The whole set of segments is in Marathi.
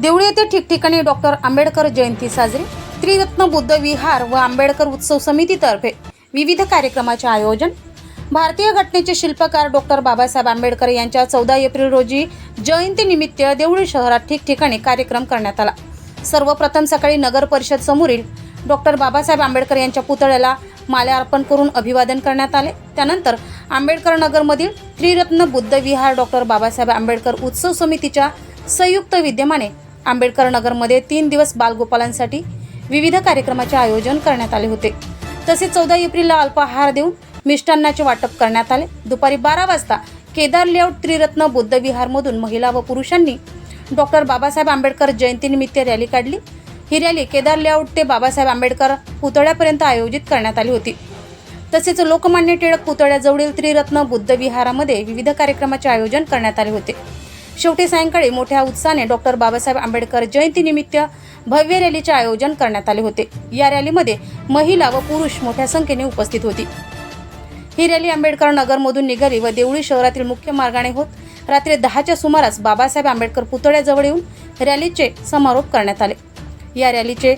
देवळी येथे ठिकठिकाणी डॉक्टर आंबेडकर जयंती साजरी त्रिरत्न बुद्ध विहार व आंबेडकर उत्सव समितीतर्फे विविध कार्यक्रमाचे आयोजन. भारतीय घटनेचे शिल्पकार डॉक्टर बाबासाहेब आंबेडकर यांच्या चौदा एप्रिल रोजी जयंतीनिमित्त देवळी शहरात ठिकठिकाणी कार्यक्रम करण्यात आला. सर्वप्रथम सकाळी नगर परिषद समोरील डॉक्टर बाबासाहेब आंबेडकर यांच्या पुतळ्याला माल्यार्पण करून अभिवादन करण्यात आले. त्यानंतर आंबेडकर नगरमधील त्रिरत्न बुद्ध विहार डॉक्टर बाबासाहेब आंबेडकर उत्सव समितीच्या संयुक्त विद्यमाने आंबेडकर नगरमध्ये तीन दिवस बालगोपालांसाठी विविध कार्यक्रमाचे आयोजन करण्यात आले होते. तसेच चौदा एप्रिलला अल्पाहार देऊन मिष्टान्नाचे वाटप करण्यात आले. दुपारी बारा वाजता केदार लेआउट त्रिरत्न बुद्धविहारमधून महिला व पुरुषांनी डॉक्टर बाबासाहेब आंबेडकर जयंतीनिमित्त रॅली काढली. ही रॅली केदार लेआउट ते बाबासाहेब आंबेडकर पुतळ्यापर्यंत आयोजित करण्यात आली होती. तसेच लोकमान्य टिळक पुतळ्याजवळील त्रिरत्न बुद्धविहारामध्ये विविध कार्यक्रमाचे आयोजन करण्यात आले होते. शेवटी सायंकाळी मोठ्या उत्साहाने डॉक्टर बाबासाहेब आंबेडकर जयंतीनिमित्त भव्य रॅलीचे आयोजन करण्यात आले होते. या रॅलीमध्ये महिला व पुरुष मोठ्या संख्येने उपस्थित होती. ही रॅली आंबेडकर नगरमधून निघाली व देवळी शहरातील मुख्य मार्गाने होत रात्री दहाच्या सुमारास बाबासाहेब आंबेडकर पुतळ्याजवळ येऊन रॅलीचे समारोप करण्यात आले. या रॅलीचे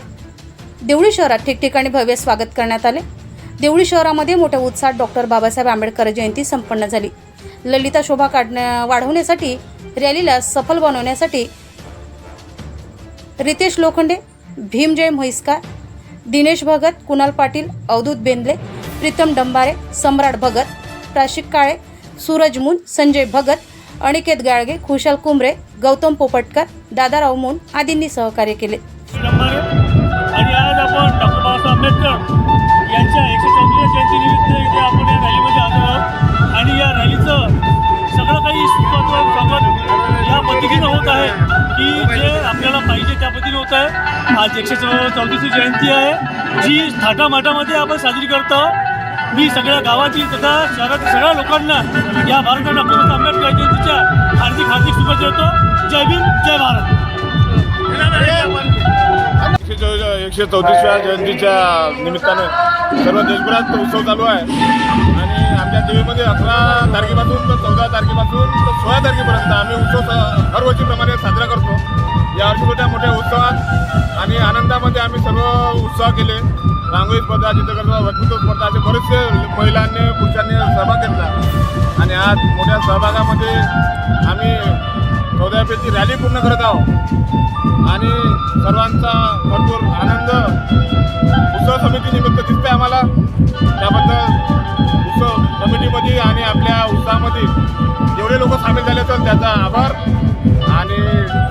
देवळी शहरात ठिकठिकाणी भव्य स्वागत करण्यात आले. देवळी शहरामध्ये मोठ्या उत्साहात डॉक्टर बाबासाहेब आंबेडकर जयंती संपन्न झाली. ललिता शोभा काढण्या वाढवण्यासाठी रॅलीला सफल बनवण्यासाठी रितेश लोखंडे भीमजय म्हैसकार दिनेश भगत कुणाल पाटील अवधूत बेंदले प्रीतम डंबारे सम्राट भगत प्राशिक काळे सूरज मुन संजय भगत अनिकेत गाळगे खुशाल कुंबरे गौतम पोपटकर दादाराव मुन आदींनी सहकार्य केले. पाहिजे होत आहे. आज एकशे चौ चौतीसवी जयंती आहे. जी थाटामाटामध्ये आपण साजरी करतो. मी सगळ्या गावातील तथा शहरातील सगळ्या लोकांना या भारताला डॉक्टर बाबासाहेब आंबेडकर जयंतीच्या हार्दिक हार्दिक शुभेच्छा देतो. जय भीम जय भारत. एकशे चौ एकशे चौतीसव्या जयंतीच्या निमित्तानं सर्व देशभरात उत्सव चालू आहे. आणि आमच्या देवीमध्ये अकरा तारखेपासून तर चौदा तारखेपासून तर सोळा तारखेपर्यंत आम्ही उत्सव दरवर्षीप्रमाणे साजरा करतो यावर्षी मोठ्या मोठ्या उत्सवात आणि आनंदामध्ये आम्ही सर्व उत्साह केले. रांगोळी स्पर्धा चित्रकला वक्तृत्व स्पर्धा असे बरेचसे महिलांनी पुरुषांनी सहभाग घेतला. आणि आज मोठ्या सहभागामध्ये आम्ही चौदा रॅली पूर्ण करत आहोत. आणि सर्वांचा भरपूर आनंद. उत्सव समितीनिमित्त दिसते आम्हाला.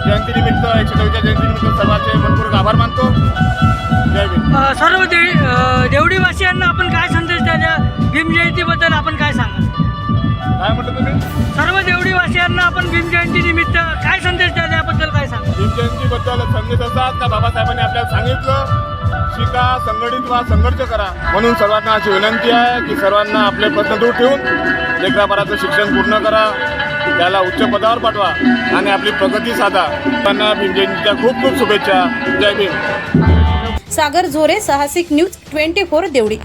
जयंतीनिमित्त एकशे चौथ्या जयंतीनिमित्त सर्वांचे भरपूर आभार मानतो. जय भीम. सर्व दे देवडीवासियांना आपण काय संदेश द्याल भीम जयंतीबद्दल आपण काय सांगाल? काय म्हटलं तुम्ही? सर्व देवडीवासियांना आपण भीम जयंती निमित्त काय संदेश द्याल याबद्दल काय सांगाल? भीम जयंतीबद्दल संदेश असा का बाबासाहेबांनी आपल्याला सांगितलं शिका संघटित व्हा संघर्ष करा. म्हणून सर्वांना अशी विनंती आहे की सर्वांना आपले प्रश्न दूर ठेवून लेकराबाळाचं शिक्षण पूर्ण करा. त्याला उच्च पदावर पाठवा आणि आपली प्रगती साधा. त्यांना भीम खूप खूप शुभेच्छा. जय भीम. सागर झोरे साहसिक न्यूज ट्वेंटी फोर देवडी.